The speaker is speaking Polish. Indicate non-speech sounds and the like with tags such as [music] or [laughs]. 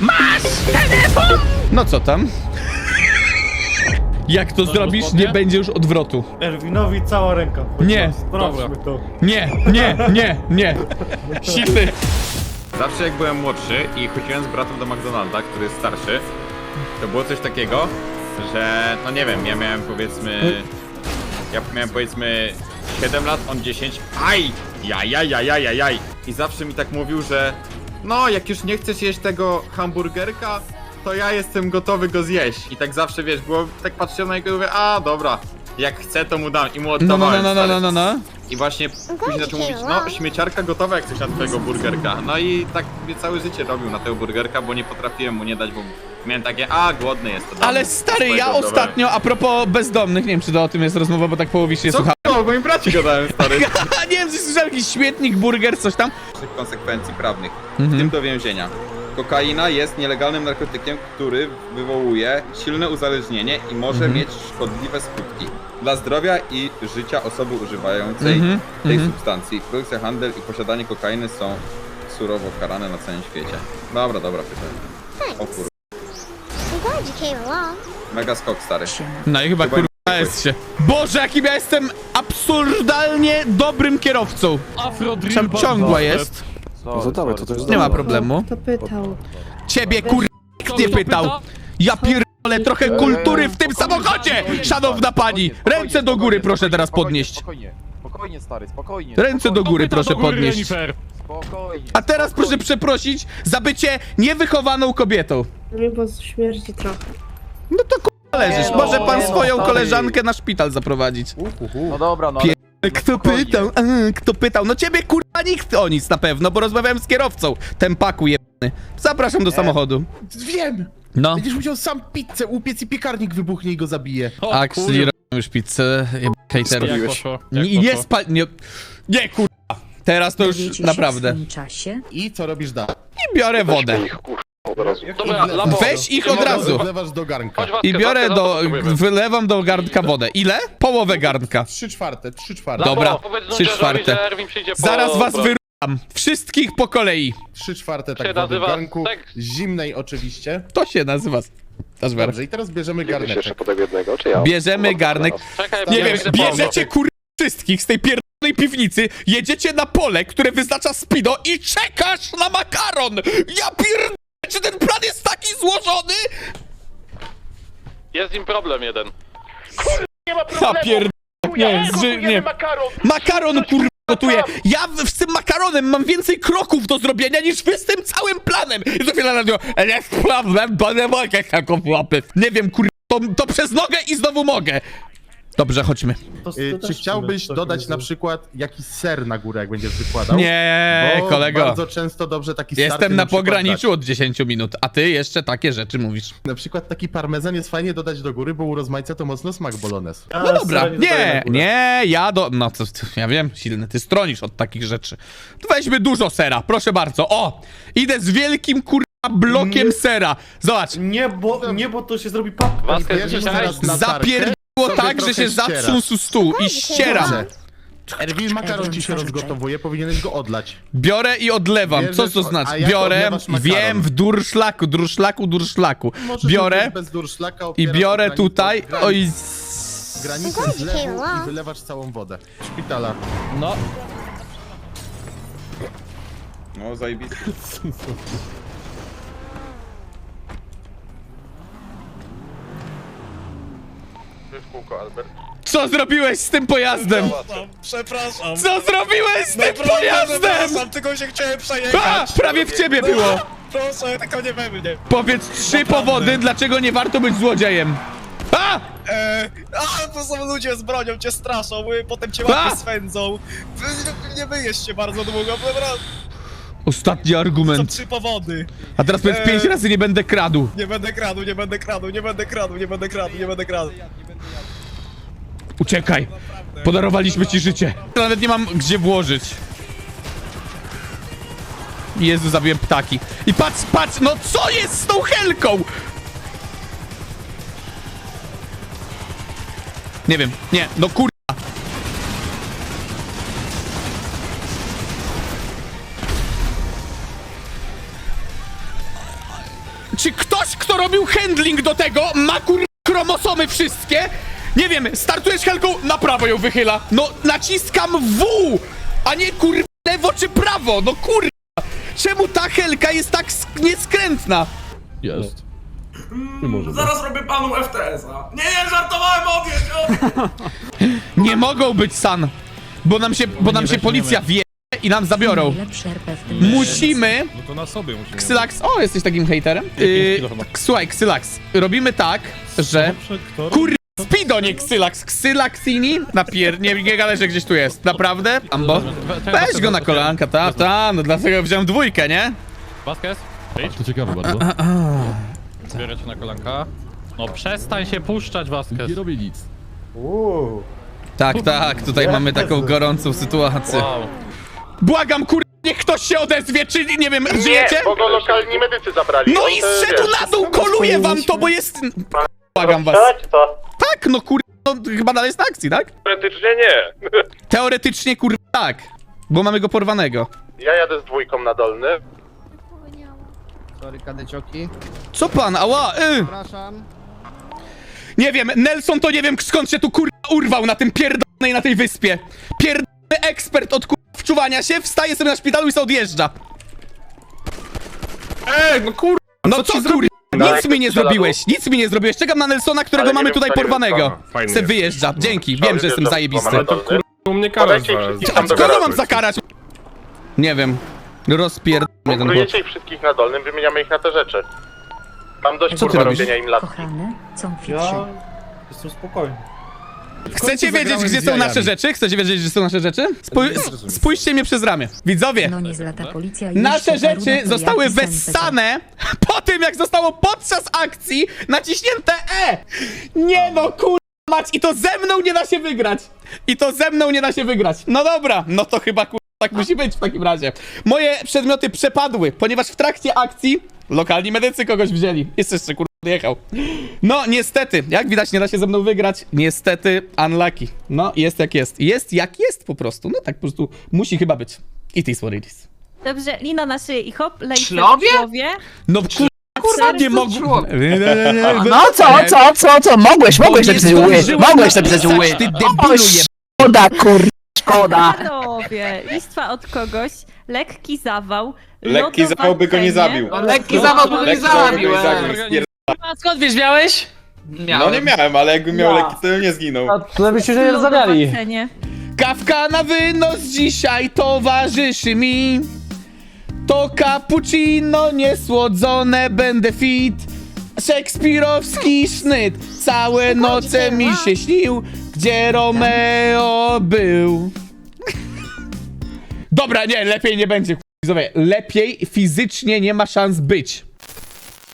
Masz telefon! No co tam? Jak to zrobisz, nie będzie już odwrotu. Erwinowi cała ręka. Nie. na, Sprawdźmy to. Nie, nie, nie, nie. Silny. Zawsze jak byłem młodszy i chodziłem z bratem do McDonalda, który jest starszy, to było coś takiego, że no nie wiem, ja miałem powiedzmy. Ja miałem powiedzmy 7 lat, on 10. Aj! Jaj, jaj, jaj, jaj, jaj. I zawsze mi tak mówił, że no jak już nie chcesz jeść tego hamburgerka, to ja jestem gotowy go zjeść. I tak zawsze wiesz, było tak patrzyłem na niego i mówię, a dobra, jak chcę to mu dam i mu No, no, oddawałem. no, no, no, stary. no, no. I właśnie później zaczął mówić, no śmieciarka gotowa jak coś na twojego burgerka. No i tak mnie całe życie robił na tego burgerka, bo nie potrafiłem mu nie dać, bo miałem takie, a głodny jest to. dam Ale stary, swojego ja ostatnio, a propos bezdomnych, nie wiem czy to o tym jest rozmowa, bo tak połowicznie Co słuchałem. No, moim braci gadałem, stary. [laughs] nie wiem, czy słyszałem jakiś śmietnik, burger, coś tam. konsekwencji prawnych, w Mhm. tym do więzienia. Kokaina jest nielegalnym narkotykiem, który wywołuje silne uzależnienie i może Mhm. mieć szkodliwe skutki dla zdrowia i życia osoby używającej Mhm, tej mhm. substancji. Produkcja, handel i posiadanie kokainy są surowo karane na całym świecie. Dobra, dobra, pytanie. O kur... I'm glad you came along. Mega skok, stary. No i chyba Chyba kurwa się. Boże, jakim ja jestem absurdalnie dobrym kierowcą. Czam ciągła jest. No to dawaj, to to jest Nie ma problemu. Kto pytał? Ciebie kur... nikt nie pytał. Ja pierdolę trochę kultury w tym samochodzie, szanowna pani. Ręce do góry proszę teraz podnieść. Spokojnie, spokojnie stary, spokojnie. Ręce do góry proszę podnieść. Spokojnie. A teraz proszę przeprosić za bycie niewychowaną kobietą. Mi bo śmierdzi trochę. No to leżysz. no, Może pan nie no, swoją stary. koleżankę na szpital zaprowadzić. No dobra, no Pie- ale... Kto spokojnie. pytał? A, kto pytał? No ciebie kurwa nikt o nic na pewno, bo rozmawiałem z kierowcą. Tempaku jebany. Zapraszam do samochodu. Wiem! No. Będziesz musiał sam pizzę upiec i piekarnik wybuchnie i go zabije. Axli robią już pizzę, jeb- hejterów. Jak poszło? Nie, nie spal... Nie, nie kurwa. Teraz to już Dowiecie się naprawdę. w swoim czasie. I co robisz dalej? I biorę wodę. Dobra, labo. Weź ich od razu. Wlewasz do garnka. I biorę do... Wylewam do garnka wodę. Ile? Połowę garnka. Trzy czwarte, trzy czwarte. Dobra, trzy czwarte. Zaraz was wyrucham. Wszystkich po kolei. Trzy czwarte tak się wody w nazywa garnku. Zimnej oczywiście. To się nazywa... Taszwer. Dobrze, i teraz bierzemy garneczek. Bierzemy garnek. Czekaj, Nie wiem, bierzecie kur... wszystkich z tej pierdolnej piwnicy, jedziecie na pole, które wyznacza Spido i czekasz na makaron! Ja pierd... Czy ten plan jest taki złożony? Jest im problem jeden. Ja pierd... Nie, zży... nie. Makaron kur... gotuję. Ja w- z tym makaronem mam więcej kroków do zrobienia niż wy z tym całym planem. I za chwilę radio, jest problem, bo nie mogę taką łapy. Nie wiem, kur... To, to przez nogę i znowu mogę. Dobrze, chodźmy. To, to Y, też Czy chciałbyś dodać na przykład jakiś ser na górę, jak będziesz wykładał? Nie, Bo kolego. bardzo często dobrze taki starty Jestem na przykład pograniczu od 10 minut, a ty jeszcze takie rzeczy mówisz. dać. Na przykład taki parmezan jest fajnie dodać do góry, bo u rozmańca to mocno smak bolones. A, No dobra, dodaję na nie, górę. nie, ja do... No co, ja wiem, silny, ty stronisz od takich rzeczy. To weźmy dużo sera, proszę bardzo. O, idę z wielkim kurwa blokiem Nie. sera. Zobacz, Nie, bo, nie, bo to się zrobi papka. Waskę Bierzesz dzisiaj? teraz latarkę, sobie tak, że trochę się ścierasz. zatrząsł stół i ścieram. Erwin, makaron ci się rozgotowuje, powinieneś go odlać. Biorę i odlewam. Co to a znaczy? jak Biorę, odlewasz makaron? wiem, w durszlaku, durszlaku, durszlaku. Możesz Biorę również bez durszlaka i biorę granicę- tutaj, oj... Granicę zlewu i wylewasz całą wodę. Szpitala. No, No, [laughs] zajebisty. Co zrobiłeś z tym pojazdem? Przepraszam. Co zrobiłeś z tym Naprawdę pojazdem? przepraszam, tylko się chciałem przejechać. A, prawie w ciebie było. Proszę, tylko nie we mnie. Powiedz trzy powody, dlaczego nie warto być złodziejem. A! E, a, to są ludzie z bronią, cię straszą, y, potem cię A! łapy swędzą. Nie, myjesz się bardzo długo, dobra? Ostatni Są argument. trzy powody. A teraz powiedz Eee. pięć razy nie będę kradł. Nie będę kradł, nie będę kradł, nie będę kradł, nie będę kradł, nie będę kradł. Uciekaj. Podarowaliśmy ci życie. Nawet nie mam gdzie włożyć. Jezu, zabiłem ptaki. I patrz, patrz, no co jest z tą helką? Nie wiem, nie, no kur... Czy ktoś, kto robił handling do tego, ma kur... chromosomy wszystkie? Nie wiem, startujesz helką, na prawo ją wychyla. No, naciskam W, a nie kur... lewo czy prawo, no kur... Czemu ta helka jest tak sk- nieskrętna? Jest. Zaraz robię panu FTS-a. Nie, nie, żartowałem, odjedź, [laughs] odjedź. Nie mogą być san, bo nam się, bo nam się policja wie i nam zabiorą. Musimy... No to na sobie musimy. Ksylax, o, jesteś takim hejterem? Yy, słuchaj, Ksylax, robimy tak, że... Kur... Spido, nie Ksylax, Ksylaxini na pier... Nie, nie gadaj, że gdzieś tu jest, naprawdę? Ambo? Weź go na kolanka, ta, ta, no dlatego wziąłem dwójkę, nie? Vasquez, To ciekawe bardzo. biorę cię na kolanka. No przestań się puszczać, Vasquez. Nie robię nic. Tak, tak, tutaj mamy taką gorącą sytuację. Wow. Błagam, kur... Niech ktoś się odezwie, czy, nie wiem, żyjecie? bo go lokalni medycy zabrali. No i zszedł na dół, koluje wam to, bo jest... Błagam was. Tak, no kur... No, chyba dalej jest na akcji, tak? Teoretycznie nie. [laughs] Teoretycznie kur... tak. Bo mamy go porwanego. Ja jadę z dwójką na dolny. Sorry, kadecioki. Co pan, ała, y. Przepraszam. Nie wiem, Nelson to nie wiem skąd się tu kur... urwał na tym pierdolnej na tej wyspie. Pierdolny ekspert od kur... wczuwania się, wstaje sobie na szpitalu i se odjeżdża. Ej, no kur... No co kur... Nic mi nie zrobiłeś, nic mi nie zrobiłeś. Czekam na Nelsona, którego Ale nie mamy wiem, tutaj co nie wiem, porwanego. co. Fajnie Se jest. wyjeżdża. Dzięki, wiem, że jestem zajebisty. U mnie karać A kogo mam zakarać? Nie wiem. Rozpierd... mnie ten chłop. ich wszystkich na dolnym, wymieniamy ich na te rzeczy. Mam dość Co ty kurwa robisz? robienia im lat. Kochany, są Ja jestem spokojny. Chcecie wiedzieć, zagrałem gdzie z są jajami. nasze rzeczy? Chcecie wiedzieć, gdzie są nasze rzeczy? Spój spójrzcie mnie przez ramię. Widzowie, No nie zlata policja nasze rzeczy zostały wessane [laughs] po tym, jak zostało podczas akcji naciśnięte E! Nie no, kur... mać, i to ze mną nie da się wygrać! I to ze mną nie da się wygrać. No dobra, no to chyba kur... tak musi być w takim razie. Moje przedmioty przepadły, ponieważ w trakcie akcji lokalni medycy kogoś wzięli. Jest jeszcze kur... jechał. No, niestety, jak widać, nie da się ze mną wygrać. Niestety, unlucky. No, jest jak jest. Jest jak jest po prostu. No tak po prostu musi chyba być. It is what it is. Dobrze, lino na szyję i hop, lej Ślubie? w głowie. No kurwa, kurwa nie mogłem. No co, co, co, co, mogłeś, mogłeś napisać ły, mogłeś napisać ły. Ty debilu je... Szkoda, kur... szkoda. Panowie, listwa od kogoś, lekki zawał, Lekki zawał by go nie zabił. Lekki zawał by go nie zabił. A skąd wiesz, miałeś? No nie miałem, ale jakbym miał leki, to nie zginął. Lodowacenie. Kawka na wynos dzisiaj towarzyszy mi. To cappuccino niesłodzone, będę fit. Szekspirowski sznyt, całe noce mi się śnił, gdzie Romeo był. Dobra, nie, lepiej nie będzie. Widzowie, Lepiej fizycznie nie ma szans być.